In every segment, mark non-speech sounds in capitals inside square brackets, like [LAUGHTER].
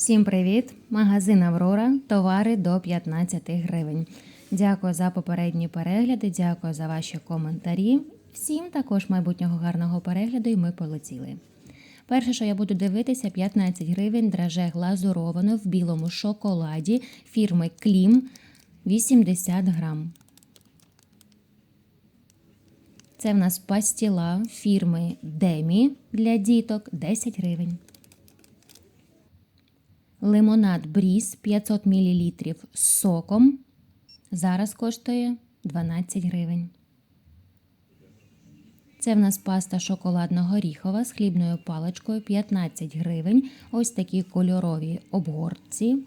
Всім привіт! Магазин Аврора. Товари до 15 гривень. Дякую за попередні перегляди, дякую за ваші коментарі. Всім також майбутнього гарного перегляду і ми полетіли. Перше, що я буду дивитися, 15 гривень драже глазуровано в білому шоколаді фірми Клім 80 грам. Це в нас пастіла фірми Демі для діток 10 гривень. Лимонад Бріз 500 мл з соком. Зараз коштує 12 гривень. Це в нас паста шоколадно-горіхова з хлібною паличкою 15 гривень. Ось такі кольорові обгортці.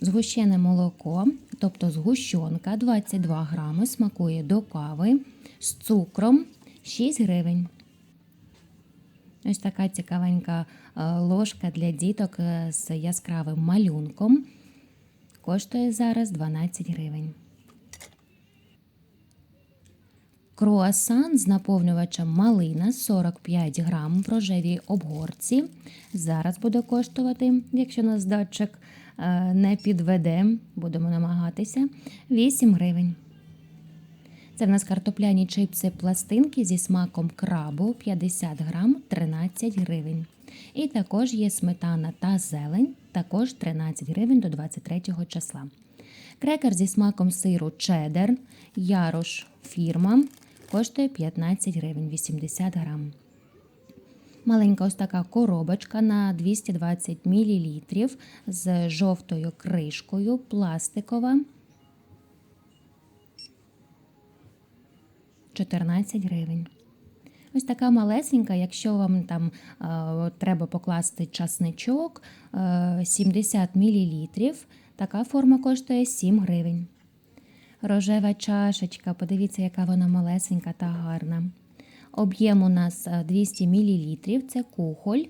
Згущене молоко, тобто згущенка 22 грами, смакує до кави з цукром 6 гривень. Ось така цікавенька е, ложка для діток з яскравим малюнком. Коштує зараз 12 гривень. Круасан з наповнювачем малина 45 грам в рожевій обгорці. Зараз буде коштувати, якщо нас датчик е, не підведе, будемо намагатися, 8 гривень. Це в нас картопляні чипси пластинки зі смаком крабу 50 грам 13 гривень. І також є сметана та зелень, також 13 гривень до 23 числа. Крекер зі смаком сиру чеддер, ярош фірма, коштує 15 гривень 80 грам. Маленька ось така коробочка на 220 мл з жовтою кришкою, пластикова. 14 гривень. Ось така малесенька, якщо вам там е, треба покласти часничок е, 70 мл, така форма коштує 7 гривень. Рожева чашечка, подивіться, яка вона малесенька та гарна. Об'єм у нас 200 мл, це кухоль,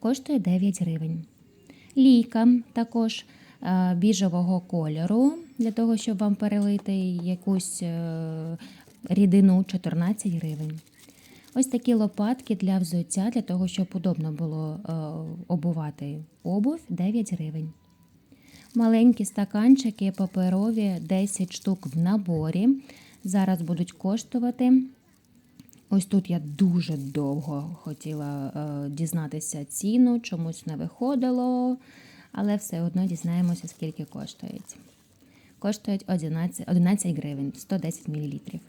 коштує 9 гривень. Лійка також е, біжевого кольору, для того, щоб вам перелити якусь е, рідину 14 гривень. Ось такі лопатки для взуття, для того, щоб удобно було е, обувати обув 9 гривень. Маленькі стаканчики паперові 10 штук в наборі. Зараз будуть коштувати. Ось тут я дуже довго хотіла е, дізнатися ціну, чомусь не виходило, але все одно дізнаємося, скільки коштують. Коштують 11, 11 гривень 110 мл.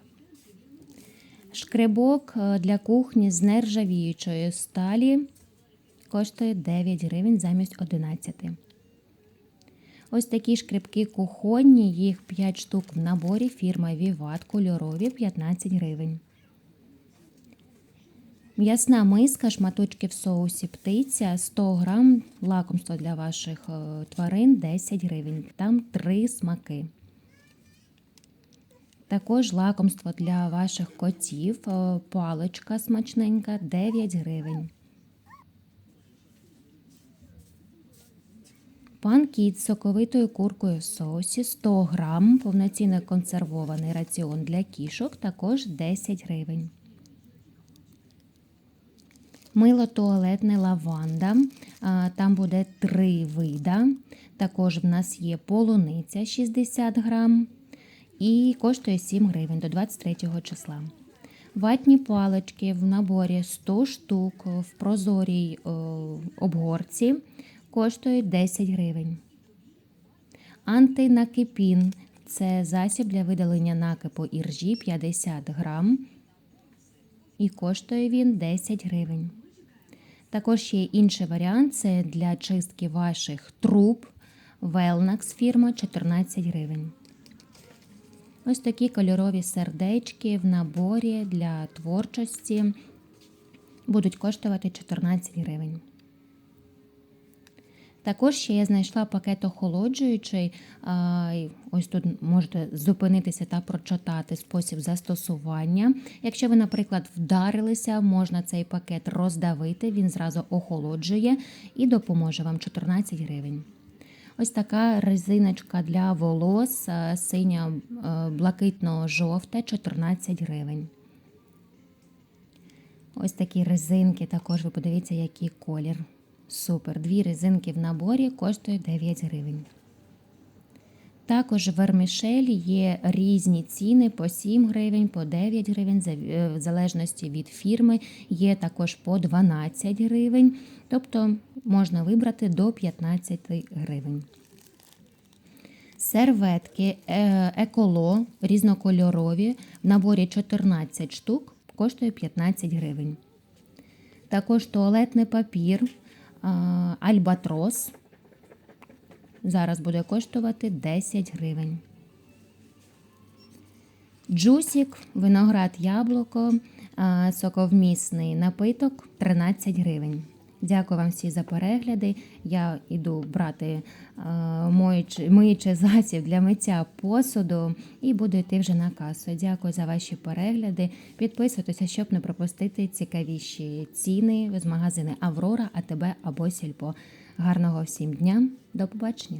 Шкребок е, для кухні з нержавіючої сталі коштує 9 гривень замість 11. Ось такі шкребки кухонні, їх 5 штук в наборі фірма Віват кольорові 15 гривень. М'ясна миска, шматочки в соусі птиця 100 грам, лакомство для ваших е, тварин 10 гривень. Там 3 смаки. Також лакомство для ваших котів, е, паличка смачненька 9 гривень. Пан кіт з соковитою куркою в соусі 100 грам, повноцінно консервований раціон для кішок, також 10 гривень. Мило туалетне лаванда. Там буде три вида. Також в нас є полуниця 60 грам і коштує 7 гривень до 23 числа. Ватні палички в наборі 100 штук в прозорій обгорці коштують 10 гривень. Антинакипін це засіб для видалення накипу іржі 50 грам. І коштує він 10 гривень. Також є інший варіант це для чистки ваших труб. Велнакс фірма 14 гривень. Ось такі кольорові сердечки в наборі для творчості будуть коштувати 14 гривень. Також ще я знайшла пакет охолоджуючий. Ось тут можете зупинитися та прочитати спосіб застосування. Якщо ви, наприклад, вдарилися, можна цей пакет роздавити, він зразу охолоджує і допоможе вам 14 гривень. Ось така резиночка для волос синя блакитно-жовта 14 гривень. Ось такі резинки, також ви подивіться, який колір. Супер. Дві резинки в наборі коштують 9 гривень. Також в вермішелі є різні ціни по 7 гривень, по 9 гривень, е, в залежності від фірми. Є також по 12 гривень, тобто можна вибрати до 15 гривень. Серветки е, еколо різнокольорові в наборі 14 штук коштує 15 гривень. Також туалетний папір Альбатрос зараз буде коштувати 10 гривень. Джусік, виноград яблуко, соковмісний напиток 13 гривень. Дякую вам всі за перегляди. Я йду брати моючи- миючий [LAUGHS] засіб для миття посуду і буду йти вже на касу. Дякую за ваші перегляди. Підписуйтеся, щоб не пропустити цікавіші ціни з магазини Аврора, АТБ або Сільпо. Гарного всім дня. До побачення!